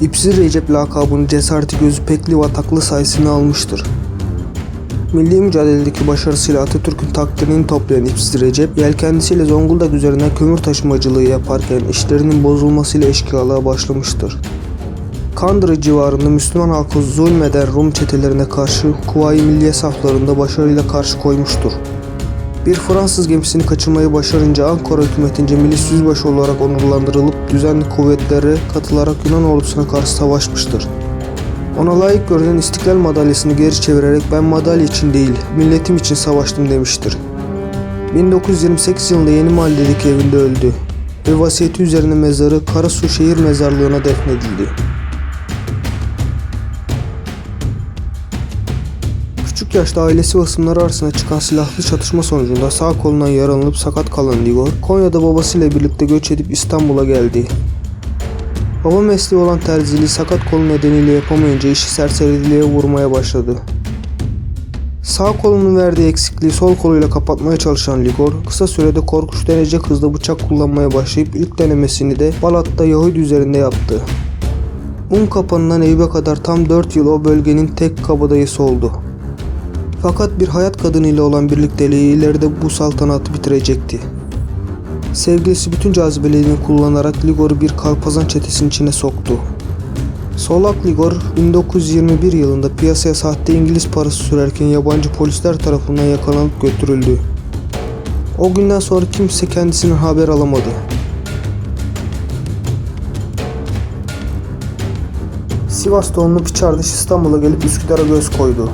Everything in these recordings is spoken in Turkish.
İpsiz Recep lakabını cesareti gözü pekli ve ataklı sayesinde almıştır. Milli mücadeledeki başarısıyla Atatürk'ün takdirini toplayan İpsiz Recep, yelkendisiyle Zonguldak üzerinden kömür taşımacılığı yaparken işlerinin bozulmasıyla eşkıyalığa başlamıştır. Kandıra civarında Müslüman halkı zulmeden Rum çetelerine karşı Kuvayi Milliye saflarında başarıyla karşı koymuştur. Bir Fransız gemisini kaçırmayı başarınca Ankara hükümetince milis yüzbaşı olarak onurlandırılıp düzenli kuvvetlere katılarak Yunan ordusuna karşı savaşmıştır. Ona layık görülen İstiklal madalyasını geri çevirerek ben madalya için değil, milletim için savaştım demiştir. 1928 yılında Yeni Mahalle'deki evinde öldü ve vasiyeti üzerine mezarı Karasu Şehir Mezarlığı'na defnedildi. Küçük yaşta ailesi ve ısımları arasında çıkan silahlı çatışma sonucunda sağ kolundan yaralanıp sakat kalan Ligor, Konya'da babasıyla birlikte göç edip İstanbul'a geldi. Baba mesleği olan terziliği sakat kolu nedeniyle yapamayınca işi serseriliğe vurmaya başladı. Sağ kolunun verdiği eksikliği sol koluyla kapatmaya çalışan Ligor, kısa sürede korkunç denecek hızda bıçak kullanmaya başlayıp ilk denemesini de Balat'ta Yahudi üzerinde yaptı. Un kapanından Eyüp'e kadar tam 4 yıl o bölgenin tek kabadayısı oldu. Fakat bir hayat kadınıyla olan birlikteliği ileride bu saltanatı bitirecekti. Sevgilisi bütün cazibelerini kullanarak Ligor'u bir kalpazan çetesinin içine soktu. Solak Ligor 1921 yılında piyasaya sahte İngiliz parası sürerken yabancı polisler tarafından yakalanıp götürüldü. O günden sonra kimse kendisinden haber alamadı. Sivas doğumlu Piçardaş İstanbul'a gelip Üsküdar'a göz koydu.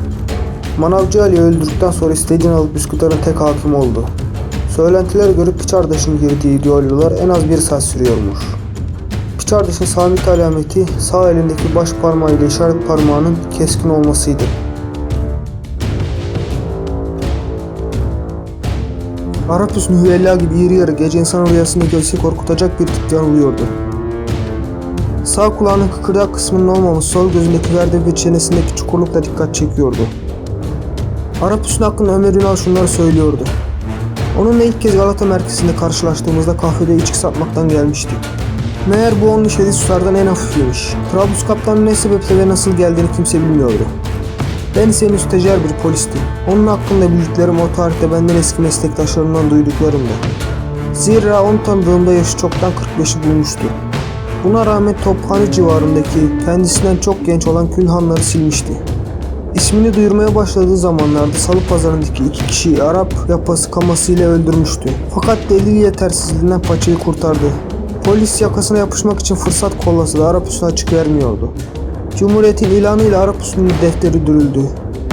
Manavcı Ali öldürdükten sonra istediğini alıp Üsküdar'ın tek hakim oldu. Söylentilere göre Piçardaş'ın girdiği düellolar en az bir saat sürüyormuş. Piçardaş'ın sabit alameti sağ elindeki baş parmağıyla işaret parmağının keskin olmasıydı. Arap Hüsnü gibi iri yarı gece insan rüyasında gölse korkutacak bir tip yanılıyordu. Sağ kulağının kıkırdak kısmının olmaması sol gözündeki verde ve çenesindeki çukurlukla dikkat çekiyordu. Arap Hüsnü hakkında Ömer Ünal şunları söylüyordu. Onunla ilk kez Galata merkezinde karşılaştığımızda kahvede içki satmaktan gelmişti. Meğer bu onun işlediği en hafifiymiş. Trabluskaptan ne sebeple ve nasıl geldiğini kimse bilmiyordu. Ben ise henüz tecrübeli bir polistim. Onun hakkında bildiklerim o tarihte benden eski meslektaşlarımdan duyduklarımdı. Zira onu tanıdığımda yaşı çoktan 45'i bulmuştu. Buna rağmen Tophane civarındaki kendisinden çok genç olan Külhanları silmişti. İsmini duyurmaya başladığı zamanlarda Salı Pazarı'ndaki iki kişiyi Arap yapası kamasıyla öldürmüştü. Fakat delil yetersizliğinden paçayı kurtardı. Polis yakasına yapışmak için fırsat kollasa da Arap Hüsnü açık vermiyordu. Cumhuriyetin ilanıyla Arap Hüsnü'nün defteri dürüldü.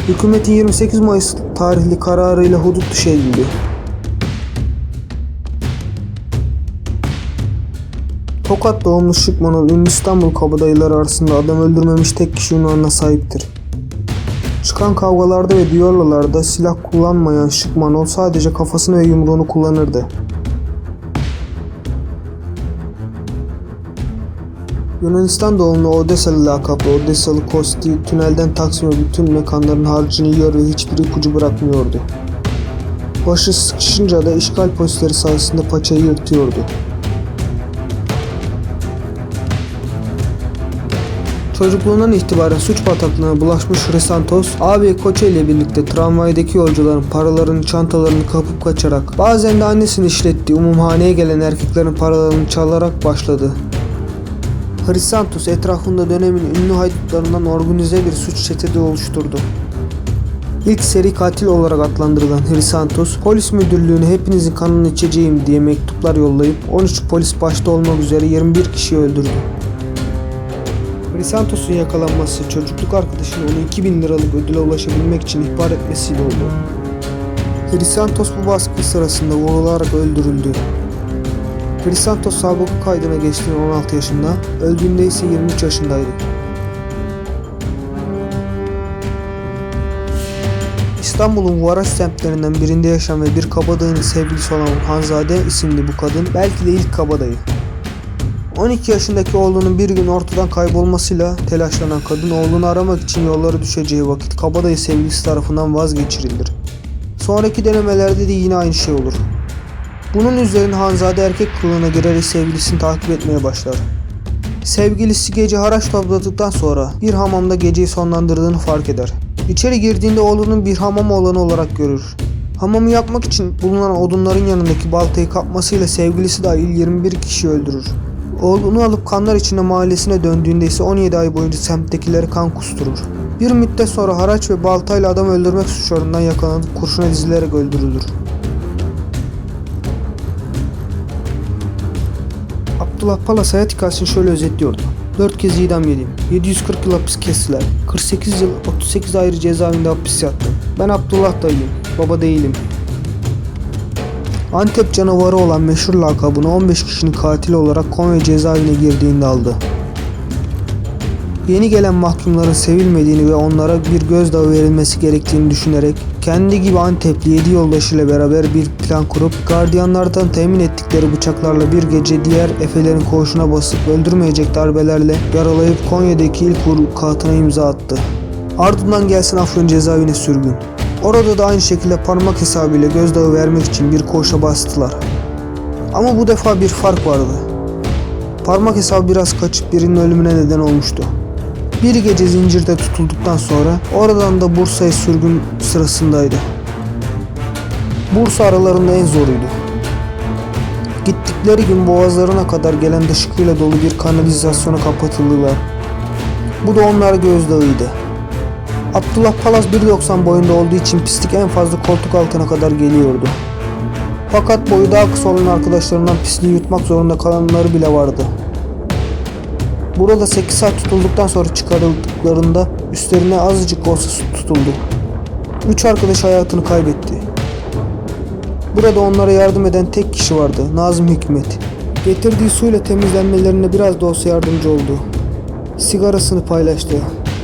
Hükümetin 28 Mayıs tarihli kararıyla hudut dışı edildi. Tokat doğumlu Şıkman'ın ünlü İstanbul kabadayıları arasında adam öldürmemiş tek kişi unvanına sahiptir. Çıkan kavgalarda ve düellolarda silah kullanmayan Şıkmanol sadece kafasını ve yumruğunu kullanırdı. Yunanistan doğumlu Odessalı lakaplı Odessalı Kosti tünelden Taksim'e bütün mekanların harcını yiyor ve hiçbir ipucu bırakmıyordu. Başı sıkışınca da işgal polisleri sayesinde paçayı yırtıyordu. Çocukluğundan itibaren suç bataklığına bulaşmış Hrisantos, abi Koça ile birlikte tramvaydaki yolcuların paralarını, çantalarını kapıp kaçarak, bazen de annesini işlettiği umumhaneye gelen erkeklerin paralarını çalarak başladı. Hrisantos etrafında dönemin ünlü haydutlarından organize bir suç çetesi oluşturdu. İlk seri katil olarak adlandırılan Hrisantos, polis müdürlüğüne hepinizin kanını içeceğim diye mektuplar yollayıp 13 polis başta olmak üzere 21 kişiyi öldürdü. Hrisantos'un yakalanması çocukluk arkadaşının onu 2000 liralık ödüle ulaşabilmek için ihbar etmesiyle oldu. Hrisantos bu baskı sırasında vurularak öldürüldü. Hrisantos sabıka kaydına geçtiğinde 16 yaşında, öldüğünde ise 23 yaşındaydı. İstanbul'un Varaş semtlerinden birinde yaşayan ve bir kabadayının sevgilisi olan Hanzade isimli bu kadın belki de ilk kabadayı. 12 yaşındaki oğlunun bir gün ortadan kaybolmasıyla telaşlanan kadın oğlunu aramak için yollara düşeceği vakit kabadayı sevgilisi tarafından vazgeçirilir. Sonraki denemelerde de yine aynı şey olur. Bunun üzerine Hanzade erkek kılığına girerek sevgilisini takip etmeye başlar. Sevgilisi gece haraç topladıktan sonra bir hamamda geceyi sonlandırdığını fark eder. İçeri girdiğinde oğlunun bir hamam olanı olarak görür. Hamamı yapmak için bulunan odunların yanındaki baltayı kapmasıyla sevgilisi dahil 21 kişi öldürür. Oğlunu alıp kanlar içinde mahallesine döndüğünde ise 17 ay boyunca semttekileri kan kusturur. Bir müddet sonra haraç ve baltayla adam öldürmek suçlarından yakalanıp kurşuna dizilerek öldürülür. Abdullah Palas hayat hikayesini şöyle özetliyordu. 4 kez idam yedim. 740 yıl hapis kestiler. 48 yıl 38 ayrı cezaevinde hapis yattım. Ben Abdullah dayıyım. Baba değilim. Antep canavarı olan meşhur lakabını 15 kişinin katili olarak Konya cezaevine girdiğinde aldı. Yeni gelen mahkumların sevilmediğini ve onlara bir gözdağı verilmesi gerektiğini düşünerek kendi gibi Antepli 7 yoldaşıyla beraber bir plan kurup gardiyanlardan temin ettikleri bıçaklarla bir gece diğer efelerin koğuşuna basıp öldürmeyecek darbelerle yaralayıp Konya'daki ilk vukuatına imza attı. Ardından gelsin Afyon cezaevine sürgün. Orada da aynı şekilde parmak hesabıyla gözdağı vermek için bir koğuşa bastılar. Ama bu defa bir fark vardı. Parmak hesabı biraz kaçıp birinin ölümüne neden olmuştu. Bir gece zincirde tutulduktan sonra oradan da Bursa'ya sürgün sırasındaydı. Bursa aralarında en zoruydu. Gittikleri gün boğazlarına kadar gelen dışkıyla dolu bir kanalizasyona kapatıldılar. Bu da onlara gözdağıydı. Abdullah Palas 1.90 boyunda olduğu için pislik en fazla koltuk altına kadar geliyordu. Fakat boyu daha kısa olan arkadaşlarından pisliği yutmak zorunda kalanları bile vardı. Burada 8 saat tutulduktan sonra çıkarıldıklarında üstlerine azıcık olsa su tutuldu. Üç arkadaş hayatını kaybetti. Burada onlara yardım eden tek kişi vardı, Nazım Hikmet. Getirdiği suyla temizlenmelerine biraz da olsa yardımcı oldu. Sigarasını paylaştı.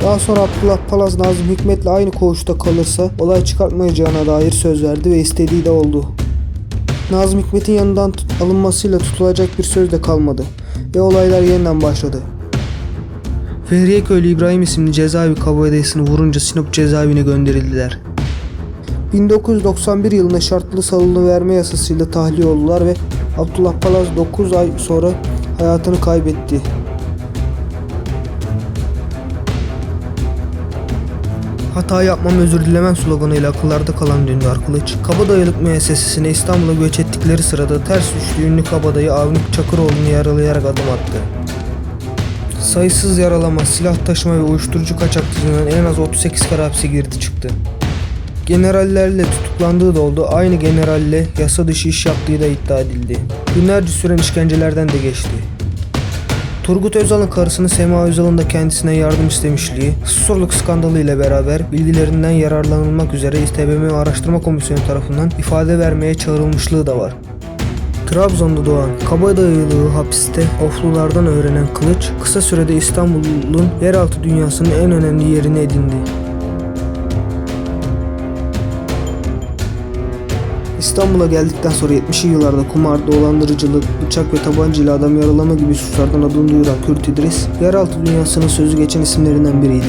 Daha sonra Abdullah Palaz Nazım Hikmet'le aynı koğuşta kalırsa olay çıkartmayacağına dair söz verdi ve istediği de oldu. Nazım Hikmet'in yanından tut- alınmasıyla tutulacak bir söz de kalmadı ve olaylar yeniden başladı. Fehriye Köylü İbrahim isimli cezaevi kabadayısını vurunca Sinop cezaevine gönderildiler. 1991 yılında şartlı salını verme yasasıyla tahliye oldular ve Abdullah Palaz 9 ay sonra hayatını kaybetti. Hata yapmam özür dilemem sloganıyla akıllarda kalan Dündar Kılıç, kabadayılık müessesesine İstanbul'a göç ettikleri sırada ters düştüğü ünlü kabadayı Avnik Çakıroğlu'nu yaralayarak adım attı. Sayısız yaralama, silah taşıma ve uyuşturucu kaçakçılığından en az 38 kere hapse girdi çıktı. Generallerle tutuklandığı da oldu, aynı generalle yasa dışı iş yaptığı da iddia edildi. Günlerce süren işkencelerden de geçti. Turgut Özal'ın karısını Sema Özal'ın da kendisine yardım istemişliği, susurluk skandalı ile beraber bilgilerinden yararlanılmak üzere İSTBM Araştırma Komisyonu tarafından ifade vermeye çağrılmışlığı da var. Trabzon'da doğan kabadayılığı hapiste oflulardan öğrenen Kılıç kısa sürede İstanbul'un yeraltı dünyasının en önemli yerini edindi. İstanbul'a geldikten sonra 70'li yıllarda kumar, dolandırıcılık, bıçak ve tabancayla adam yaralama gibi suçlardan adını duyuran Kürt İdris, yeraltı dünyasının sözü geçen isimlerinden biriydi.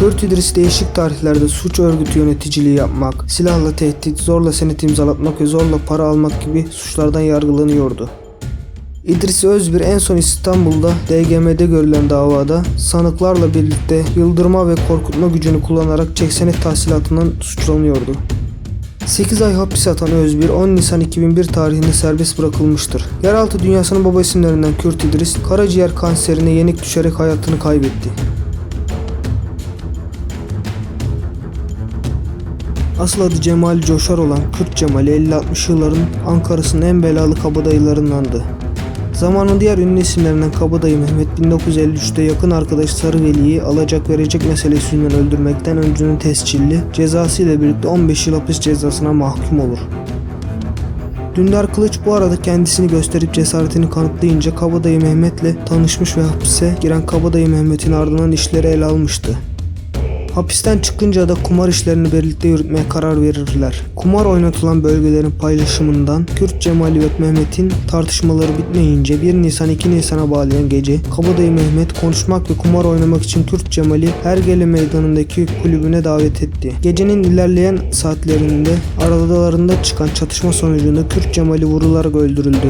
Kürt İdris değişik tarihlerde suç örgütü yöneticiliği yapmak, silahla tehdit, zorla senet imzalatmak ve zorla para almak gibi suçlardan yargılanıyordu. İdris Özbir en son İstanbul'da DGM'de görülen davada sanıklarla birlikte yıldırma ve korkutma gücünü kullanarak çeksenet tahsilatından suçlanıyordu. 8 ay hapis yatan Özbir 10 Nisan 2001 tarihinde serbest bırakılmıştır. Yeraltı dünyasının baba isimlerinden Kürt İdris, karaciğer kanserine yenik düşerek hayatını kaybetti. Asıl adı Cemal Coşar olan Kürt Cemal'i 50-60 yılların Ankara'sının en belalı kabadayılarındandı. Zamanın diğer ünlü isimlerinden Kabadayı Mehmet 1953'te yakın arkadaş Sarı Veli'yi alacak verecek meselesi yüzünden öldürmekten öncünün tescilli cezası ile birlikte 15 yıl hapis cezasına mahkum olur. Dündar Kılıç bu arada kendisini gösterip cesaretini kanıtlayınca Kabadayı Mehmet'le tanışmış ve hapise giren Kabadayı Mehmet'in ardından işleri ele almıştı. Hapisten çıkınca da kumar işlerini birlikte yürütmeye karar verirler. Kumar oynatılan bölgelerin paylaşımından Kürt Cemali ve Mehmet'in tartışmaları bitmeyince 1 Nisan 2 Nisan'a bağlayan gece Kabadayı Mehmet konuşmak ve kumar oynamak için Kürt Cemal'i Hergele Meydanı'ndaki kulübüne davet etti. Gecenin ilerleyen saatlerinde aralarında çıkan çatışma sonucunda Kürt Cemal'i vurularak öldürüldü.